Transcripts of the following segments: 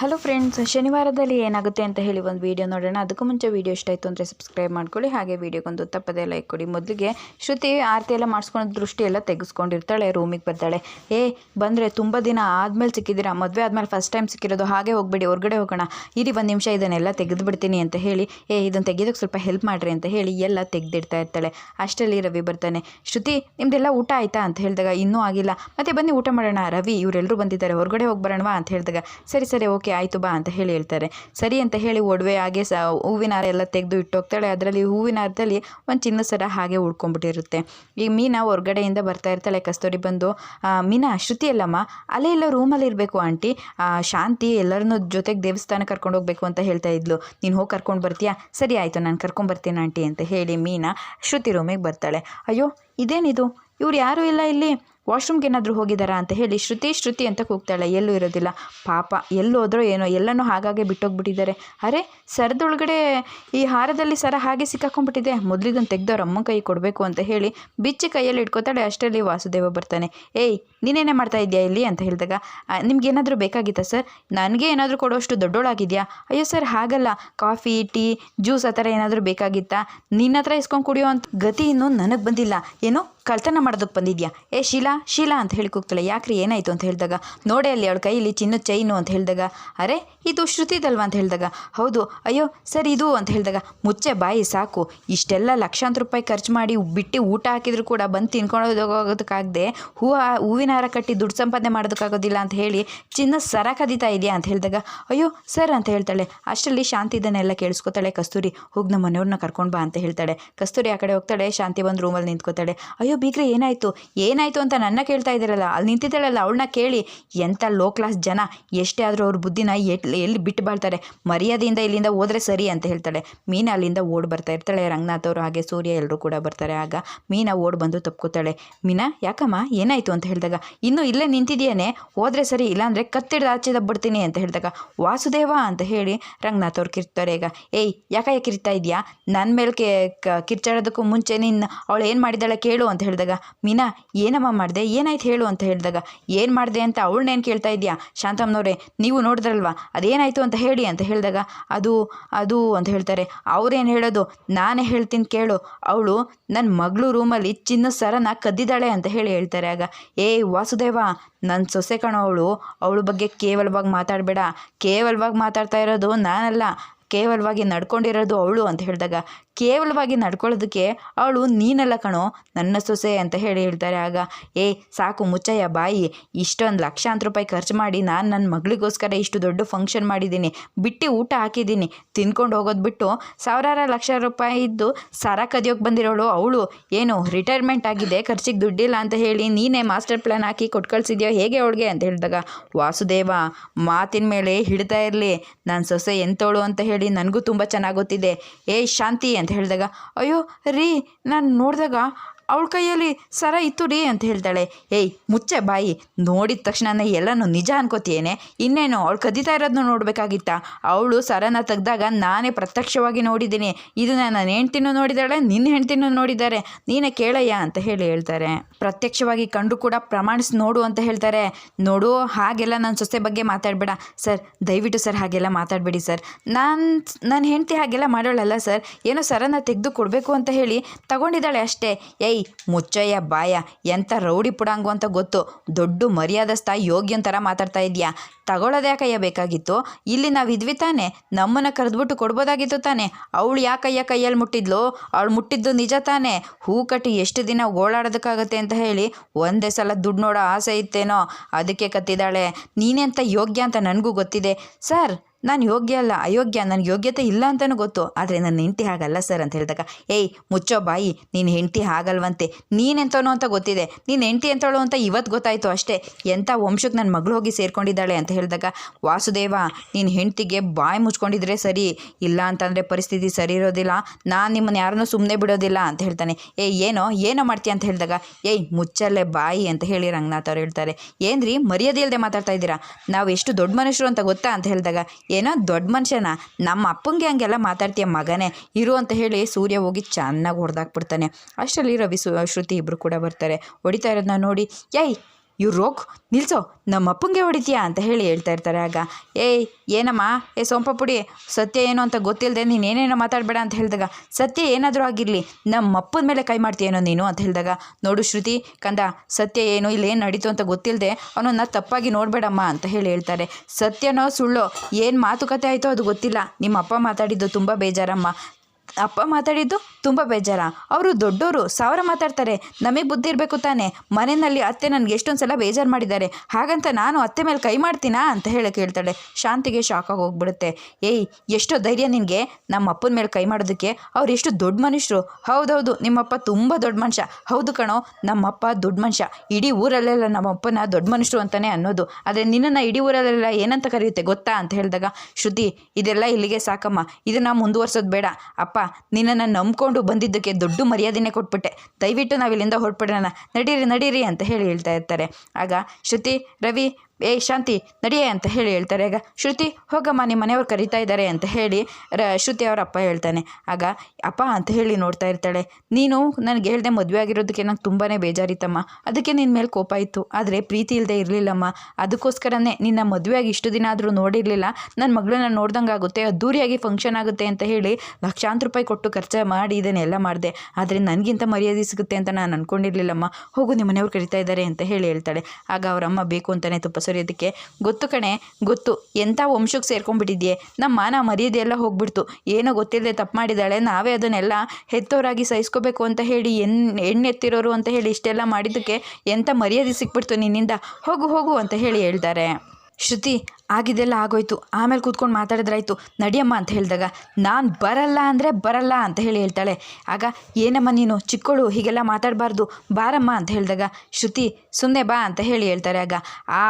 Hello friends ಶನಿವಾರದಲ್ಲಿ ಏನಾಗುತ್ತೆ ಅಂತ ಹೇಳಿ ಒಂದು ವೀಡಿಯೋ ನೋಡೋಣ. ಅದಕ್ಕೂ ಮುಂಚೆ ವೀಡಿಯೋ ಇಷ್ಟ ಆಯಿತು ಅಂದರೆ ಸಬ್ಸ್ಕ್ರೈಬ್ ಮಾಡ್ಕೊಳ್ಳಿ. ಹಾಗೆ ವೀಡಿಯೋಗೊಂದು ತಪ್ಪದೇ ಲೈಕ್ ಕೊಡಿ. ಮೊದಲಿಗೆ ಶ್ರುತಿ ಆರತಿ ಎಲ್ಲ ಮಾಡಿಸ್ಕೊಂಡು ದೃಷ್ಟಿ ಎಲ್ಲ ತೆಗೆಸ್ಕೊಂಡಿರ್ತಾಳೆ ರೂಮಿಗೆ ಬರ್ತಾಳೆ. ಏ, ಬಂದರೆ ತುಂಬ ದಿನ ಆದಮೇಲೆ ಸಿಕ್ಕಿದ್ದೀರಾ? ಮದುವೆ ಆದಮೇಲೆ ಫಸ್ಟ್ ಟೈಮ್ ಸಿಕ್ಕಿರೋದು ಹಾಗೆ ಹೋಗ್ಬೇಡಿ, ಹೊರಗಡೆ ಹೋಗೋಣ. ಇರಿ ಒಂದು ನಿಮಿಷ ಇದನ್ನೆಲ್ಲ ತೆಗೆದುಬಿಡ್ತೀನಿ ಅಂತ ಹೇಳಿ, ಏ ಇದನ್ನು ತೆಗೆಯೋದಕ್ಕೆ ಸ್ವಲ್ಪ ಹೆಲ್ಪ್ ಮಾಡಿರಿ ಅಂತ ಹೇಳಿ ಎಲ್ಲ ತೆಗೆದಿಡ್ತಾ ಇರ್ತಾಳೆ. ಅಷ್ಟರಲ್ಲಿ ರವಿ ಬರ್ತಾನೆ. ಶ್ರುತಿ, ನಿಮ್ದೆಲ್ಲ ಊಟ ಆಯಿತಾ? ಅಂತ ಹೇಳಿದಾಗ, ಇನ್ನೂ ಆಗಿಲ್ಲ. ಮತ್ತೆ ಬನ್ನಿ ಊಟ ಮಾಡೋಣ. ರವಿ ಇವರೆಲ್ಲರೂ ಬಂದಿದ್ದಾರೆ. ಹೊರಗಡೆ ಹೋಗಿ ಬರೋಣವಾ? ಅಂತ ಹೇಳಿದಾಗ, ಸರಿ ಸರಿ, ಓಕೆ. ಆಯಿತು ಬಾ ಅಂತ ಹೇಳಿ ಹೇಳ್ತಾರೆ. ಸರಿ ಅಂತ ಹೇಳಿ ಒಡವೆ ಹಾಗೆ ಸ ಹೂವಿನ ಹಾರ ಎಲ್ಲ ತೆಗೆದು ಇಟ್ಟೋಗ್ತಾಳೆ. ಅದರಲ್ಲಿ ಹೂವಿನ ಹಾರದಲ್ಲಿ ಒಂದು ಚಿನ್ನ ಸರ ಹಾಗೆ ಉಳ್ಕೊಂಡ್ಬಿಟ್ಟಿರುತ್ತೆ. ಈ ಮೀನಾ ಹೊರಗಡೆಯಿಂದ ಬರ್ತಾ ಇರ್ತಾಳೆ. ಕಸ್ತೂರಿ ಬಂದು ಮೀನಾ, ಶ್ರುತಿ ಅಲ್ಲಮ್ಮ ಅಲ್ಲೇ ಎಲ್ಲ ರೂಮಲ್ಲಿ ಇರಬೇಕು ಆಂಟಿ. ಶಾಂತಿ ಎಲ್ಲರನ್ನೂ ಜೊತೆಗೆ ದೇವಸ್ಥಾನ ಕರ್ಕೊಂಡು ಹೋಗಬೇಕು ಅಂತ ಹೇಳ್ತಾ ಇದ್ಲು. ನೀನು ಹೋಗಿ ಕರ್ಕೊಂಡು ಬರ್ತೀಯಾ? ಸರಿ ಆಯಿತು, ನಾನು ಕರ್ಕೊಂಡು ಬರ್ತೀನಿ ಆಂಟಿ, ಅಂತ ಹೇಳಿ ಮೀನಾ ಶ್ರುತಿ ರೂಮಿಗೆ ಬರ್ತಾಳೆ. ಅಯ್ಯೋ, ಇದೇನಿದು? ಇವ್ರು ಯಾರೂ ಇಲ್ಲ ಇಲ್ಲಿ. ವಾಶ್ರೂಮ್ಗೆ ಏನಾದರೂ ಹೋಗಿದ್ದಾರಾ ಅಂತ ಹೇಳಿ, ಶ್ರುತಿ ಶ್ರುತಿ ಅಂತ ಕೂಗ್ತಾಳೆ ಎಲ್ಲೂ ಇರೋದಿಲ್ಲ. ಪಾಪ, ಎಲ್ಲೋದ್ರೋ ಏನೋ, ಎಲ್ಲನೂ ಹಾಗಾಗೆ ಬಿಟ್ಟೋಗ್ಬಿಟ್ಟಿದ್ದಾರೆ. ಅರೆ, ಸರದೊಳಗಡೆ ಈ ಹಾರದಲ್ಲಿ ಸರ ಹಾಗೆ ಸಿಕ್ಕಾಕೊಂಡ್ಬಿಟ್ಟಿದೆ. ಮೊದಲಿದನ್ನು ತೆಗ್ದವ್ರ ಅಮ್ಮ ಕೈ ಕೊಡಬೇಕು ಅಂತ ಹೇಳಿ ಬಿಚ್ಚಿ ಕೈಯಲ್ಲಿ ಇಟ್ಕೋತಾಳೆ. ಅಷ್ಟರಲ್ಲಿ ವಾಸುದೇವ ಬರ್ತಾನೆ. ಏಯ್, ನೀನೇನೇ ಮಾಡ್ತಾ ಇದೆಯಾ ಇಲ್ಲಿ? ಅಂತ ಹೇಳಿದಾಗ ನಿಮ್ಗೇನಾದರೂ ಬೇಕಾಗಿತ್ತಾ ಸರ್? ನನಗೆ ಏನಾದರೂ ಕೊಡೋಷ್ಟು ದೊಡ್ಡೋಳಾಗಿದೆಯಾ? ಅಯ್ಯೋ ಸರ್, ಹಾಗಲ್ಲ. ಕಾಫಿ, ಟೀ, ಜ್ಯೂಸ್ ಆ ಥರ ಏನಾದರೂ ಬೇಕಾಗಿತ್ತಾ? ನಿನ್ನ ಹತ್ರ ಇಸ್ಕೊಂಡು ಕುಡಿಯೋ ಅಂತ ಗತಿ ಇನ್ನೂ ನನಗೆ ಬಂದಿಲ್ಲ. ಏನೋ ಕಳ್ತನ ಮಾಡೋದಕ್ಕೆ ಬಂದಿದ್ಯಾ? ಏ, ಶೀಲಾ ಶೀಲಾ ಅಂತ ಹೇಳಿ ಕೂಗ್ತಾಳೆ ಯಾಕ್ರಿ ಏನಾಯಿತು ಅಂತ ಹೇಳಿದಾಗ? ನೋಡೆ ಅಲ್ಲಿ ಅವಳ ಕೈಯಲ್ಲಿ ಚಿನ್ನ ಚೈನು ಅಂತ ಹೇಳಿದಾಗ. ಅರೆ, ಇದು ಶ್ರುತಿದಲ್ವಾ ಅಂತ ಹೇಳಿದಾಗ? ಹೌದು, ಅಯ್ಯೋ, ಸರ್ ಇದು ಅಂತ ಹೇಳಿದಾಗ. ಮುಚ್ಚೆ ಬಾಯಿ ಸಾಕು, ಇಷ್ಟೆಲ್ಲ ಲಕ್ಷಾಂತರ ರೂಪಾಯಿ ಖರ್ಚು ಮಾಡಿ ಬಿಟ್ಟು ಊಟ ಹಾಕಿದ್ರು ಕೂಡ ಬಂದು ತಿನ್ಕೊಂಡು ಹೋಗೋದಕ್ಕಾಗದೆ ಹೂವು, ಹೂವಿನ ಹಾರ ಕಟ್ಟಿ ದುಡ್ಡು ಸಂಪಾದನೆ ಮಾಡೋದಕ್ಕಾಗೋದಿಲ್ಲ ಅಂತ ಹೇಳಿ ಚಿನ್ನ ಸರ ಕದೀತಾ ಇದೆಯಾ ಅಂತ ಹೇಳಿದಾಗ? ಅಯ್ಯೋ, ಸರ್ ಅಂತ ಹೇಳ್ತಾಳೆ. ಅಷ್ಟರಲ್ಲಿ ಶಾಂತಿ ಇದನ್ನೆಲ್ಲ ಕೇಳಿಸ್ಕೊತಾಳೆ ಕಸ್ತೂರಿ. ಹೋಗಿ ನಮ್ಮ ಮನೆಯವ್ರನ್ನ ಕರ್ಕೊಂಡು ಬಾ ಅಂತ ಹೇಳ್ತಾಳೆ. ಕಸ್ತೂರಿ ಆ ಕಡೆ ಹೋಗ್ತಾಳೆ, ಶಾಂತಿ ಬಂದು ರೂಮಲ್ಲಿ ನಿಂತ್ಕೋತಾಳೆ. ಬೀಗ್ರೆ, ಏನಾಯಿತು? ಏನಾಯಿತು ಅಂತ ನನ್ನ ಕೇಳ್ತಾ ಇದ್ದೀರಲ್ಲ, ಅಲ್ಲಿ ನಿಂತಿದ್ದಾಳಲ್ಲ, ಅವಳನ್ನ ಕೇಳಿ. ಎಂಥ ಲೋ ಕ್ಲಾಸ್ ಜನ, ಎಷ್ಟೇ ಆದರೂ ಅವ್ರ ಬುದ್ಧಿನ ಎಲ್ಲಿ ಎಲ್ಲಿ ಬಿಟ್ಟು ಬಾಳ್ತಾರೆ? ಮರ್ಯಾದೆಯಿಂದ ಇಲ್ಲಿಂದ ಹೋದ್ರೆ ಸರಿ ಅಂತ ಹೇಳ್ತಾಳೆ. ಮೀನಾ ಅಲ್ಲಿಂದ ಓಡ್ ಬರ್ತಾ ಇರ್ತಾಳೆ. ರಂಗನಾಥ್ ಅವರು ಹಾಗೆ ಸೂರ್ಯ ಎಲ್ಲರೂ ಕೂಡ ಬರ್ತಾರೆ. ಆಗ ಮೀನಾ ಓಡ್ ಬಂದು ತಪ್ಕೋತಾಳೆ. ಮೀನಾ, ಯಾಕಮ್ಮ? ಏನಾಯಿತು ಅಂತ ಹೇಳಿದಾಗ, ಇನ್ನೂ ಇಲ್ಲೇ ನಿಂತಿದೆಯೇ ಹೋದ್ರೆ ಸರಿ, ಇಲ್ಲಾಂದರೆ ಕತ್ತಿಡ್ದು ಆಚೆ ದಬ್ಬಿಡ್ತೀನಿ ಅಂತ ಹೇಳಿದಾಗ, ವಾಸುದೇವ ಅಂತ ಹೇಳಿ ರಂಗನಾಥ್ ಅವ್ರು ಕಿರ್ತಾರೆ. ಈಗ, ಏಯ್ ಯಾಕೆ ಕಿರ್ತಾ ಇದೆಯಾ? ನನ್ನ ಮೇಲೆ ಕಿರ್ಚಾಡೋದಕ್ಕೂ ಮುಂಚೆ ನಿನ್ನ ಅವಳು ಏನು ಮಾಡಿದಾಳೆ ಕೇಳು ಅಂತ ಹೇಳಿದಾಗ, ಮೀನಾ, ಏನಮ್ಮ ಮಾಡಿದೆ? ಏನಾಯ್ತು ಹೇಳು ಅಂತ ಹೇಳಿದಾಗ, ಏನು ಮಾಡಿದೆ ಅಂತ ಅವಳನ್ನೇನು ಕೇಳ್ತಾ ಇದೆಯಾ? ಶಾಂತಮ್ಮನವ್ರೆ, ನೀವು ನೋಡಿದ್ರಲ್ವಾ? ಅದೇನಾಯಿತು ಅಂತ ಹೇಳಿ ಅಂತ ಹೇಳಿದಾಗ, ಅದು ಅದು ಅಂತ ಹೇಳ್ತಾರೆ. ಅವ್ರೇನು ಹೇಳೋದು? ನಾನೇ ಹೇಳ್ತೀನಿ ಕೇಳು. ಅವಳು ನನ್ನ ಮಗಳು ರೂಮಲ್ಲಿ ಚಿನ್ನ ಸರನ ಕದ್ದಿದ್ದಾಳೆ ಅಂತ ಹೇಳಿ ಹೇಳ್ತಾರೆ. ಆಗ, ಏ, ವಾಸುದೇವ ನನ್ನ ಸೊಸೆ ಕಣೋ ಅವಳು. ಅವಳ ಬಗ್ಗೆ ಕೇವಲವಾಗಿ ಮಾತಾಡಬೇಡ. ಕೇವಲವಾಗಿ ಮಾತಾಡ್ತಾ ಇರೋದು ನಾನಲ್ಲ. ಕೇವಲವಾಗಿ ನಡ್ಕೊಂಡಿರೋದು ಅವಳು ಅಂತ ಹೇಳಿದಾಗ ಕೇವಲವಾಗಿ ನಡ್ಕೊಳ್ಳೋದಕ್ಕೆ ಅವಳು, ನೀನಲ್ಲ ಕಣೋ, ನನ್ನ ಸೊಸೆ ಅಂತ ಹೇಳಿ ಹೇಳ್ತಾರೆ. ಆಗ, ಏ, ಸಾಕು ಮುಚ್ಚಯ್ಯ ಬಾಯಿ, ಇಷ್ಟೊಂದು ಲಕ್ಷಾಂತರ ರೂಪಾಯಿ ಖರ್ಚು ಮಾಡಿ ನಾನು ನನ್ನ ಮಗಳಿಗೋಸ್ಕರ ಇಷ್ಟು ದೊಡ್ಡ ಫಂಕ್ಷನ್ ಮಾಡಿದ್ದೀನಿ. ಬಿಟ್ಟು ಊಟ ಹಾಕಿದ್ದೀನಿ. ತಿನ್ಕೊಂಡು ಹೋಗೋದು ಬಿಟ್ಟು ಸಾವಿರಾರು ಲಕ್ಷ ರೂಪಾಯಿ ಇದ್ದು ಸರ ಕದಿಯೋಗಿ ಬಂದಿರೋಳು ಅವಳು. ಏನು ರಿಟೈರ್ಮೆಂಟ್ ಆಗಿದೆ, ಖರ್ಚಿಗೆ ದುಡ್ಡಿಲ್ಲ ಅಂತ ಹೇಳಿ ನೀನೇ ಮಾಸ್ಟರ್ ಪ್ಲ್ಯಾನ್ ಹಾಕಿ ಕೊಟ್ಟು ಕಳಿಸಿದ್ಯೋ ಹೇಗೆ ಅವಳಿಗೆ? ಅಂತ ಹೇಳಿದಾಗ, ವಾಸುದೇವ, ಮಾತಿನ ಮೇಲೆ ಹಿಡ್ತಾ ಇರಲಿ. ನನ್ನ ಸೊಸೆ ಎಂತವಳು ಅಂತ ಹೇಳಿ ನನಗೂ ತುಂಬ ಚೆನ್ನಾಗಿ ಗೊತ್ತಿದೆ. ಏ ಶಾಂತಿ ಅಂತ ಹೇಳಿದಾಗ ಅಯ್ಯೋ ರೀ ನಾನು ನೋಡಿದಾಗ ಅವಳ ಕೈಯಲ್ಲಿ ಸರ ಇತ್ತು ರೀ ಅಂತ ಹೇಳ್ತಾಳೆ. ಏಯ್, ಮುಚ್ಚೆ ಬಾಯಿ. ನೋಡಿದ ತಕ್ಷಣನೇ ಎಲ್ಲನೂ ನಿಜ ಅನ್ಕೋತೀನೇ ಇನ್ನೇನು ಅವಳು ಕದೀತಾ ಇರೋದನ್ನ ನೋಡಬೇಕಾಗಿತ್ತ? ಅವಳು ಸರನ ತೆಗೆದಾಗ ನಾನೇ ಪ್ರತ್ಯಕ್ಷವಾಗಿ ನೋಡಿದ್ದೀನಿ. ಇದನ್ನ ನನ್ನ ಹೆಂಡ್ತಿನೂ ನೋಡಿದಾಳೆ ನಿನ್ನ ಹೆಂಡ್ತಿನೂ ನೋಡಿದ್ದಾರೆ. ನೀನೇ ಕೇಳಯ್ಯ ಅಂತ ಹೇಳಿ ಹೇಳ್ತಾರೆ. ಪ್ರತ್ಯಕ್ಷವಾಗಿ ಕಂಡು ಕೂಡ ಪ್ರಮಾಣಿಸಿ ನೋಡು ಅಂತ ಹೇಳ್ತಾರೆ. ನೋಡು, ಹಾಗೆಲ್ಲ ನನ್ನ ಸೊಸೆ ಬಗ್ಗೆ ಮಾತಾಡಬೇಡ. ಸರ್, ದಯವಿಟ್ಟು ಸರ್ ಹಾಗೆಲ್ಲ ಮಾತಾಡಬೇಡಿ ಸರ್. ನಾನು ನನ್ನ ಹೆಂಡ್ತಿ ಹಾಗೆಲ್ಲ ಮಾಡೋಳಲ್ಲ ಸರ್. ಏನೋ ಸರನ ತೆಗೆದು ಕೊಡಬೇಕು ಅಂತ ಹೇಳಿ ತಗೊಂಡಿದ್ದಾಳೆ ಅಷ್ಟೇ. ಏಯ್ ಮುಚ್ಚಯ್ಯ ಬಾಯ ಎಂಥ ರೌಡಿ ಪುಡಾಂಗು ಅಂತ ಗೊತ್ತು. ದೊಡ್ಡ ಮರ್ಯಾದಸ್ಥ ಯೋಗ್ಯನ್ ಥರ ಮಾತಾಡ್ತಾ ಇದೆಯಾ? ತಗೊಳ್ಳೋದು ಯಾಕಯ್ಯ ಬೇಕಾಗಿತ್ತು? ಇಲ್ಲಿ ನಾವು ಇದ್ವಿ ತಾನೆ. ನಮ್ಮನ್ನು ಕರೆದ್ಬಿಟ್ಟು ಕೊಡ್ಬೋದಾಗಿತ್ತು ತಾನೆ. ಅವಳು ಯಾಕಯ್ಯ ಕೈಯಲ್ಲಿ ಮುಟ್ಟಿದ್ಲು? ಅವಳು ಮುಟ್ಟಿದ್ದು ನಿಜ ತಾನೆ. ಹೂ ಕಟ್ಟಿ ಎಷ್ಟು ದಿನ ಓಡಾಡೋದಕ್ಕಾಗತ್ತೆ ಅಂತ ಹೇಳಿ ಒಂದೇ ಸಲ ದುಡ್ಡು ನೋಡೋ ಆಸೆ ಇತ್ತೇನೋ? ಅದಕ್ಕೆ ಕತ್ತಿದ್ದಾಳೆ ನೀನೆಂತ ಯೋಗ್ಯ ಅಂತ ನನಗೂ ಗೊತ್ತಿದೆ. ಸರ್ ನಾನು ಯೋಗ್ಯ ಅಲ್ಲ, ಅಯೋಗ್ಯ, ನನಗೆ ಯೋಗ್ಯತೆ ಇಲ್ಲ ಅಂತಲೂ ಗೊತ್ತು. ಆದರೆ ನನ್ನ ಹೆಂಡತಿ ಹಾಗಲ್ಲ ಸರ್ ಅಂತ ಹೇಳಿದಾಗ, ಏಯ್, ಮುಚ್ಚೋ ಬಾಯಿ ನಿನ್ನ ಹೆಂಡತಿ ಹಾಗಲ್ವಂತೆ. ನೀನೆಂತವನು ಅಂತ ಗೊತ್ತಿದೆ. ನೀನು ಹೆಂಡತಿ ಎಂತವಳು ಅಂತ ಇವತ್ತು ಗೊತ್ತಾಯಿತು ಅಷ್ಟೇ. ಎಂಥ ವಂಶಕ್ಕೆ ನನ್ನ ಮಗಳು ಹೋಗಿ ಸೇರ್ಕೊಂಡಿದ್ದಾಳೆ ಅಂತ ಹೇಳಿದಾಗ, ವಾಸುದೇವ ನಿನ್ನ ಹೆಂಡ್ತಿಗೆ ಬಾಯಿ ಮುಚ್ಕೊಂಡಿದ್ರೆ ಸರಿ, ಇಲ್ಲ ಅಂತಂದರೆ ಪರಿಸ್ಥಿತಿ ಸರಿ ಇರೋದಿಲ್ಲ. ನಾನು ನಿಮ್ಮನ್ನು ಯಾರನ್ನೂ ಸುಮ್ಮನೆ ಬಿಡೋದಿಲ್ಲ ಅಂತ ಹೇಳ್ತಾನೆ. ಏಯ್ ಏನೋ ಏನೋ ಮಾಡ್ತೀಯ ಅಂತ ಹೇಳಿದಾಗ, ಏಯ್, ಮುಚ್ಚಲ್ಲೇ ಬಾಯಿ ಅಂತ ಹೇಳಿ ರಂಗನಾಥ್ ಅವ್ರು ಹೇಳ್ತಾರೆ. ಏನ್ರಿ, ಮರ್ಯಾದೆ ಇಲ್ಲದೆ ಮಾತಾಡ್ತಾ ಇದ್ದೀರಾ? ನಾವು ಎಷ್ಟು ದೊಡ್ಡ ಮನುಷ್ಯರು ಅಂತ ಗೊತ್ತಾ? ಅಂತ ಹೇಳಿದಾಗ ಏನೋ ದೊಡ್ಡ ಮನುಷ್ಯನ, ನಮ್ಮ ಅಪ್ಪಂಗೆ ಹಂಗೆಲ್ಲ ಮಾತಾಡ್ತೀಯ ಮಗನೇ, ಇರು ಅಂತ ಹೇಳಿ ಸೂರ್ಯ ಹೋಗಿ ಚೆನ್ನಾಗಿ ಹೊಡೆದಾಕ್ಬಿಡ್ತಾನೆ. ಅಷ್ಟರಲ್ಲಿ ರವಿ ಶ್ರುತಿ ಇಬ್ಬರು ಕೂಡ ಬರ್ತಾರೆ. ಹೊಡಿತಾ ಇರೋದನ್ನ ನೋಡಿ, ಏಯ್ ಇವ್ರು ರೋಕ್, ನಿಲ್ಸೋ, ನಮ್ಮ ಅಪ್ಪಂಗೆ ಹೊಡಿತೀಯಾ ಅಂತ ಹೇಳಿ ಹೇಳ್ತಾ ಇರ್ತಾರೆ ಆಗ. ಏಯ್, ಏನಮ್ಮ? ಏ ಸೋಂಪ ಪುಡಿ ಸತ್ಯ ಏನು ಅಂತ ಗೊತ್ತಿಲ್ಲದೆ ನೀನು ಏನೇನೋ ಮಾತಾಡಬೇಡ ಅಂತ ಹೇಳಿದಾಗ, ಸತ್ಯ ಏನಾದರೂ ಆಗಿರಲಿ, ನಮ್ಮ ಅಪ್ಪನ ಮೇಲೆ ಕೈ ಮಾಡ್ತೀಯೇನೋ ನೀನು ಅಂತ ಹೇಳಿದಾಗ, ನೋಡು ಶ್ರುತಿ, ಕಂದ, ಸತ್ಯ ಏನು, ಇಲ್ಲಿ ಏನು ನಡೀತು ಅಂತ ಗೊತ್ತಿಲ್ಲದೆ ಅವನನ್ನು ತಪ್ಪಾಗಿ ನೋಡಬೇಡಮ್ಮ ಅಂತ ಹೇಳಿ ಹೇಳ್ತಾರೆ. ಸತ್ಯನೋ ಸುಳ್ಳೋ, ಏನು ಮಾತುಕತೆ ಆಯಿತೋ ಅದು ಗೊತ್ತಿಲ್ಲ. ನಿಮ್ಮ ಅಪ್ಪ ಮಾತಾಡಿದ್ದು ತುಂಬ ಬೇಜಾರಮ್ಮ. ಅಪ್ಪ ಮಾತಾಡಿದ್ದು ತುಂಬ ಬೇಜಾರ. ಅವರು ದೊಡ್ಡವರು ಸಾವಿರ ಮಾತಾಡ್ತಾರೆ. ನಮಗೆ ಬುದ್ಧಿ ಇರಬೇಕು ತಾನೆ. ಮನೆಯಲ್ಲಿ ಅತ್ತೆ ನನಗೆ ಎಷ್ಟೊಂದು ಸಲ ಬೇಜಾರು ಮಾಡಿದ್ದಾರೆ. ಹಾಗಂತ ನಾನು ಅತ್ತೆ ಮೇಲೆ ಕೈ ಮಾಡ್ತೀನಾ ಅಂತ ಹೇಳಿ ಕೇಳ್ತಾಳೆ. ಶಾಂತಿಗೆ ಶಾಕಾಗಿ ಹೋಗ್ಬಿಡುತ್ತೆ. ಏಯ್, ಎಷ್ಟೋ ಧೈರ್ಯ ನಿನಗೆ. ನಮ್ಮ ಅಪ್ಪನ ಮೇಲೆ ಕೈ ಮಾಡೋದಕ್ಕೆ ಅವ್ರು ಎಷ್ಟು ದೊಡ್ಡ ಮನುಷ್ಯರು ಹೌದೌದು, ನಿಮ್ಮಪ್ಪ ತುಂಬ ದೊಡ್ಡ ಮನುಷ್ಯ. ಹೌದು ಕಣೋ, ನಮ್ಮಪ್ಪ ದೊಡ್ಡ ಮನುಷ್ಯ. ಇಡೀ ಊರಲ್ಲೆಲ್ಲ ನಮ್ಮಪ್ಪನ ದೊಡ್ಡ ಮನುಷ್ಯರು ಅಂತಲೇ ಅನ್ನೋದು. ಆದರೆ ನಿನ್ನನ್ನು ಇಡೀ ಊರಲ್ಲೆಲ್ಲ ಏನಂತ ಕರೆಯುತ್ತೆ ಗೊತ್ತಾ? ಅಂತ ಹೇಳಿದಾಗ, ಶ್ರುತಿ, ಇದೆಲ್ಲ ಇಲ್ಲಿಗೆ ಸಾಕಮ್ಮ. ಇದನ್ನು ಮುಂದುವರ್ಸೋದು ಬೇಡ. ಅಪ್ಪ ನಿನ್ನನ್ನು ನಂಬ್ಕೊಂಡು ಬಂದಿದ್ದಕ್ಕೆ ದೊಡ್ಡ ಮರ್ಯಾದೆನೇ ಕೊಟ್ಬಿಟ್ಟೆ. ದಯವಿಟ್ಟು ನಾವಿಲ್ಲಿಂದ ಹೊರಟ್ಬಿಡೋಣ. ನಡೀರಿ ನಡೀರಿ ಅಂತ ಹೇಳಿ ಹೇಳ್ತಾ ಇರ್ತಾರೆ. ಆಗ ಶ್ರುತಿ, ರವಿ ಏ ಶಾಂತಿ, ನಡಿಯೇ ಅಂತ ಹೇಳಿ ಹೇಳ್ತಾರೆ. ಆಗ ಶ್ರುತಿ, ಹೋಗಮ್ಮ ನಿಮ್ಮ ಮನೆಯವ್ರು ಕರೀತಾ ಇದ್ದಾರೆ ಅಂತ ಹೇಳಿ ರ, ಶ್ರುತಿ ಅವ್ರ ಅಪ್ಪ ಹೇಳ್ತಾನೆ. ಆಗ ಅಪ್ಪ ಅಂತ ಹೇಳಿ ನೋಡ್ತಾ ಇರ್ತಾಳೆ. ನೀನು ನನಗೆ ಹೇಳ್ದೆ ಮದುವೆ ಆಗಿರೋದಕ್ಕೆ ನಂಗೆ ತುಂಬಾ ಬೇಜಾರಿತ್ತಮ್ಮ. ಅದಕ್ಕೆ ನಿನ್ನ ಮೇಲೆ ಕೋಪ ಇತ್ತು. ಆದರೆ ಪ್ರೀತಿ ಇಲ್ಲದೆ ಇರಲಿಲ್ಲಮ್ಮ. ಅದಕ್ಕೋಸ್ಕರನೇ ನಿನ್ನ ಮದುವೆಯಾಗಿ ಇಷ್ಟು ದಿನ ಆದರೂ ನೋಡಿರಲಿಲ್ಲ. ನನ್ನ ಮಗಳನ್ನ ನೋಡ್ದಂಗೆ ಆಗುತ್ತೆ ಅದ್ದೂರಿಯಾಗಿ ಫಂಕ್ಷನ್ ಆಗುತ್ತೆ ಅಂತ ಹೇಳಿ ಲಕ್ಷಾಂತರ ರೂಪಾಯಿ ಕೊಟ್ಟು ಖರ್ಚು ಮಾಡಿ ಇದನ್ನೆಲ್ಲ ಮಾಡಿದೆ. ಆದರೆ ನನಗಿಂತ ಮರ್ಯಾದೆ ಸಿಗುತ್ತೆ ಅಂತ ನಾನು ಅಂದ್ಕೊಂಡಿರಲಿಲ್ಲಮ್ಮ ಹೋಗು ನಿಮ್ಮ ಮನೆಯವ್ರು ಕರಿತಾ ಇದ್ದಾರೆ ಅಂತ ಹೇಳಿ ಹೇಳ್ತಾಳೆ. ಆಗ ಅವರಮ್ಮ ಬೇಕು ಅಂತಲೇ ತುಪ್ಪ ಸುರಿಯೋದಕ್ಕೆ ಗೊತ್ತು ಕಣೆ, ಗೊತ್ತು. ಎಂಥ ವಂಶಕ್ಕೆ ಸೇರ್ಕೊಂಡ್ಬಿಟ್ಟಿದ್ಯೆ? ನಮ್ಮ ಮಾನ ಮರ್ಯಾದೆ ಎಲ್ಲ ಹೋಗ್ಬಿಡ್ತು. ಏನೋ ಗೊತ್ತಿಲ್ಲದೆ ತಪ್ಪು ಮಾಡಿದ್ದಾಳೆ. ನಾವೇ ಅದನ್ನೆಲ್ಲ ಹೆತ್ತೋರಾಗಿ ಸಹಿಸ್ಕೋಬೇಕು ಅಂತ ಹೇಳಿ, ಎನ್ ಎಣ್ಣೆತ್ತಿರೋರು ಅಂತ ಹೇಳಿ ಇಷ್ಟೆಲ್ಲ ಮಾಡಿದ್ದಕ್ಕೆ ಎಂಥ ಮರ್ಯಾದೆ ಸಿಕ್ಬಿಡ್ತು ನಿನ್ನಿಂದ? ಹೋಗು ಹೋಗು ಅಂತ ಹೇಳಿ ಹೇಳ್ತಾರೆ. ಶ್ರುತಿ ಆಗಿದೆಲ್ಲ ಆಗೋಯ್ತು. ಆಮೇಲೆ ಕೂತ್ಕೊಂಡು ಮಾತಾಡಿದ್ರಾಯ್ತು. ನಡಿಯಮ್ಮ ಅಂತ ಹೇಳಿದಾಗ, ನಾನು ಬರಲ್ಲ ಅಂದರೆ ಬರಲ್ಲ ಅಂತ ಹೇಳಿ ಹೇಳ್ತಾಳೆ. ಆಗ, ಏನಮ್ಮ ನೀನು? ಚಿಕ್ಕಳು, ಹೀಗೆಲ್ಲ ಮಾತಾಡಬಾರ್ದು. ಬಾರಮ್ಮ ಅಂತ ಹೇಳಿದಾಗ, ಶ್ರುತಿ ಸುಮ್ಮನೆ ಬಾ ಅಂತ ಹೇಳಿ ಹೇಳ್ತಾರೆ. ಆಗ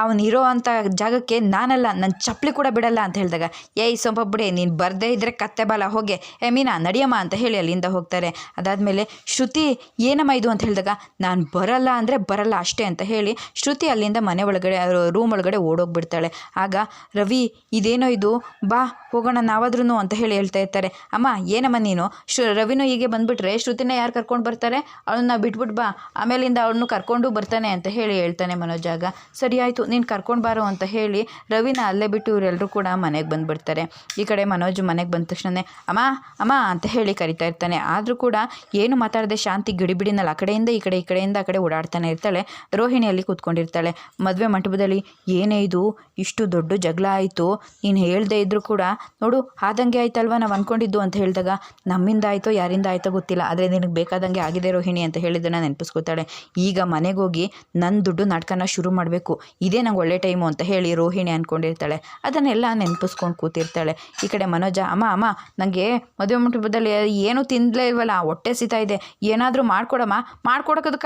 ಅವನಿರೋ ಅಂಥ ಜಾಗಕ್ಕೆ ನಾನಲ್ಲ ನನ್ನ ಚಪ್ಪಲಿ ಕೂಡ ಬಿಡಲ್ಲ ಅಂತ ಹೇಳಿದಾಗ, ಏಯ್, ಸೊಂಪ ಬಿಡೆ, ನೀನು ಬರದೇ ಇದ್ದರೆ ಕತ್ತೆ ಬಾಲ, ಹೋಗೆ. ಏ, ಮೀನಾ, ನಡಿಯಮ್ಮ ಅಂತ ಹೇಳಿ ಅಲ್ಲಿಂದ ಹೋಗ್ತಾರೆ. ಅದಾದಮೇಲೆ, ಶ್ರುತಿ, ಏನಮ್ಮ ಇದು ಅಂತ ಹೇಳಿದಾಗ, ನಾನು ಬರಲ್ಲ ಅಂದರೆ ಬರಲ್ಲ ಅಷ್ಟೇ ಅಂತ ಹೇಳಿ, ಶ್ರುತಿ ಅಲ್ಲಿಂದ ಮನೆ ಒಳಗಡೆ ರೂಮ್ ಒಳಗಡೆ ಓಡೋಗ್ಬಿಡ್ತಾಳೆ. ಆಗ ರವಿ, ಇದೇನೋ ಇದು? ಬಾ, ಹೋಗೋಣ ನಾವಾದ್ರೂ ಅಂತ ಹೇಳಿ ಹೇಳ್ತಾ ಇರ್ತಾರೆ. ಅಮ್ಮ, ಏನಮ್ಮ ನೀನು? ಶು, ರವಿನೂ ಹೀಗೆ ಬಂದುಬಿಟ್ರೆ ಶ್ರುತಿನ ಯಾರು ಕರ್ಕೊಂಡು ಬರ್ತಾರೆ? ಅವಳನ್ನ ಬಿಟ್ಬಿಟ್ಟು ಬಾ, ಆಮೇಲಿಂದ ಅವಳನ್ನು ಕರ್ಕೊಂಡು ಬರ್ತಾನೆ ಅಂತ ಹೇಳಿ ಹೇಳ್ತಾನೆ ಮನೋಜ್ ಆಗ. ಸರಿ ಆಯಿತು, ನೀನು ಕರ್ಕೊಂಡು ಬಾರೋ ಅಂತ ಹೇಳಿ ರವಿನ ಅಲ್ಲೇ ಬಿಟ್ಟು ಇವರೆಲ್ಲರೂ ಕೂಡ ಮನೆಗೆ ಬಂದುಬಿಡ್ತಾರೆ. ಈ ಕಡೆ ಮನೋಜ್ ಮನೆಗೆ ಬಂದ ತಕ್ಷಣ ಅಮ್ಮ ಅಮ್ಮ ಅಂತ ಹೇಳಿ ಕರಿತಾ ಇರ್ತಾನೆ. ಆದರೂ ಕೂಡ ಏನು ಮಾತಾಡದೆ ಶಾಂತಿ ಗಿಡಿಬಿಡಿನಲ್ಲಿ, ಆ ಕಡೆಯಿಂದ ಈ ಕಡೆ, ಈ ಕಡೆಯಿಂದ ಆ ಕಡೆ ಓಡಾಡ್ತಾನೆ ಇರ್ತಾಳೆ. ರೋಹಿಣಿಯಲ್ಲಿ ಕೂತ್ಕೊಂಡಿರ್ತಾಳೆ. ಮದುವೆ ಮಂಟಪದಲ್ಲಿ, ಏನೇ ಇದು? ಇಷ್ಟು ದೊಡ್ಡ ಜಗಳ ಆಯಿತು. ನೀನು ಹೇಳ್ದೆ ಇದ್ದರೂ ಕೂಡ, ನೋಡು, ಆದಂಗೆ ಆಯ್ತಲ್ವ ನಾವು ಅಂದ್ಕೊಂಡಿದ್ದು ಅಂತ ಹೇಳಿದಾಗ, ನಮ್ಮಿಂದ ಆಯಿತೋ, ಯಾರಿಂದ ಆಯಿತೋ ಗೊತ್ತಿಲ್ಲ. ಆದರೆ ನಿನಗೆ ಬೇಕಾದಂಗೆ ಆಗಿದೆ ರೋಹಿಣಿ ಅಂತ ಹೇಳಿದ್ದನ್ನು ನೆನಪಿಸ್ಕೊತಾಳೆ ಈಗ ಮನೆಗೆ ಹೋಗಿ ನನ್ನ ದುಡ್ಡು ನಾಟಕನ ಶುರು ಮಾಡಬೇಕು. ಇದೇ ನಂಗೆ ಒಳ್ಳೆ ಟೈಮು ಅಂತ ಹೇಳಿ ರೋಹಿಣಿ ಅಂದ್ಕೊಂಡಿರ್ತಾಳೆ ಅದನ್ನೆಲ್ಲ ನೆನಪಿಸ್ಕೊಂಡು ಕೂತಿರ್ತಾಳೆ. ಈ ಕಡೆ ಮನೋಜ, ಅಮ್ಮ ಅಮ್ಮ ನನಗೆ ಮದುವೆ ಮಂಟಪದಲ್ಲಿ ಏನೂ ತಿಂದಲೇ ಇಲ್ವಲ್ಲ, ಹೊಟ್ಟೆ ಸಿತಾ ಇದೆ. ಏನಾದರೂ ಮಾಡ್ಕೊಡಮ್ಮ.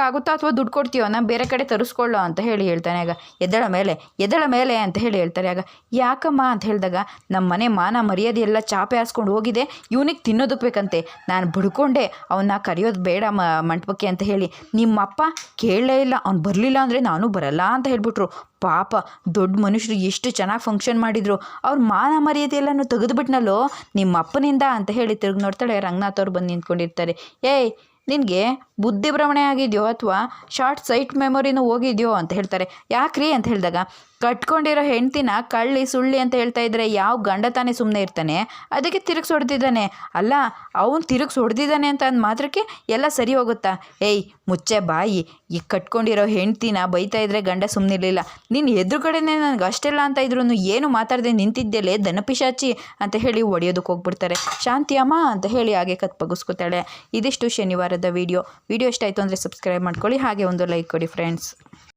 ಆಗುತ್ತಾ ಅಥವಾ ದುಡ್ಡು ಕೊಡ್ತೀಯೋ? ನಾನು ಬೇರೆ ಕಡೆ ತರಿಸ್ಕೊಳ್ಳೋ, ಅಂತ ಹೇಳಿ ಹೇಳ್ತಾನೆ ಆಗ. ಎದ್ದಳ ಮೇಲೆ ಎದ್ದಳ ಮೇಲೆ, ಅಂತ ಹೇಳಿ ಹೇಳ್ತಾರೆ ಆಗ. ಯಾಕಮ್ಮ ಅಂತ ಹೇಳಿದಾಗ ನಮ್ಮ ಮನೆ ಮಾನ ಮರ್ಯಾದೆ ಎಲ್ಲ ಚಾಪೆ ಹಾಸ್ಕೊಂಡು ಹೋಗಿದೆ, ಇವನಿಗೆ ತಿನ್ನೋದಕ್ಕೆ ಬೇಕಂತೆ. ನಾನು ಬಡ್ಕೊಂಡೆ ಅವನ್ನ ಕರೆಯೋದು ಬೇಡ ಮ, ಮಂಟಪಕ್ಕೆ ಅಂತ ಹೇಳಿ. ನಿಮ್ಮಪ್ಪ ಕೇಳಲೇ ಇಲ್ಲ, ಅವ್ನು ಬರಲಿಲ್ಲ ಅಂದರೆ ನಾನು ಬರಲ್ಲ ಅಂತ ಹೇಳಿಬಿಟ್ರು. ಪಾಪ, ದೊಡ್ಡ ಮನುಷ್ಯರು ಎಷ್ಟು ಚೆನ್ನಾಗಿ ಫಂಕ್ಷನ್ ಮಾಡಿದರು. ಅವ್ರ ಮಾನ ಮರ್ಯಾದೆ ಎಲ್ಲನೂ ತೆಗೆದುಬಿಟ್ನಲ್ಲೋ? ನಿಮ್ಮ ಅಪ್ಪನಿಂದ ಅಂತ ಹೇಳಿ ತಿರುಗಿ ನೋಡ್ತಾಳೆ ರಂಗನಾಥ್ ಅವ್ರು ಬಂದು ನಿಂತ್ಕೊಂಡಿರ್ತಾರೆ. ಏಯ್, ನಿನಗೆ ಬುದ್ಧಿ ಭ್ರಮಣೆ ಆಗಿದೆಯೋ ಅಥವಾ ಶಾರ್ಟ್ ಸೈಟ್ ಮೆಮೊರಿನೂ ಹೋಗಿದೆಯೋ ಅಂತ ಹೇಳ್ತಾರೆ. ಯಾಕ್ರಿ ಅಂತ ಹೇಳಿದಾಗ ಕಟ್ಕೊಂಡಿರೋ ಹೆಂಡ್ತಿನ ಕಳ್ಳಿ, ಸುಳ್ಳಿ ಅಂತ ಹೇಳ್ತಾ ಇದ್ರೆ ಯಾವ ಗಂಡ ತಾನೇ ಸುಮ್ಮನೆ ಇರ್ತಾನೆ? ಅದಕ್ಕೆ ತಿರುಗಿಸ್ ಹೊಡೆದಿದ್ದಾನೆ. ಅಲ್ಲ, ಅವನು ತಿರುಗಿಸ್ ಹೊಡೆದಿದ್ದಾನೆ ಅಂತ ಅಂದ ಮಾತ್ರಕ್ಕೆ ಎಲ್ಲ ಸರಿ ಹೋಗುತ್ತಾ? ಏಯ್, ಮುಚ್ಚೆ ಬಾಯಿ. ಈ ಕಟ್ಕೊಂಡಿರೋ ಹೆಂಡ್ತಿನ ಬೈತಾ ಇದ್ರೆ ಗಂಡ ಸುಮ್ಮನಿರಲಿಲ್ಲ ನೀನು ಎದುರುಗಡೆನೇ ನನಗೆ ಅಷ್ಟೆಲ್ಲ ಅಂತ ಇದ್ರು ಏನು ಮಾತಾಡದೆ ನಿಂತಿದ್ದೆಲೆ ದನಪಿಶಾಚಿ ಅಂತ ಹೇಳಿ ಒಡೆಯೋದಕ್ಕೆ ಹೋಗ್ಬಿಡ್ತಾರೆ. ಶಾಂತಿ ಅಮ್ಮ ಅಂತ ಹೇಳಿ ಹಾಗೆ ಕತ್ಪಗಿಸ್ಕೊತಾಳೆ ಇದಿಷ್ಟು ಶನಿವಾರದ ವಿಡಿಯೋ. ವಿಡಿಯೋ ಇಷ್ಟ ಆಯಿತು ಅಂದರೆ ಸಬ್ಸ್ಕ್ರೈಬ್ ಮಾಡ್ಕೊಳ್ಳಿ. ಹಾಗೆ ಒಂದು ಲೈಕ್ ಕೊಡಿ ಫ್ರೆಂಡ್ಸ್.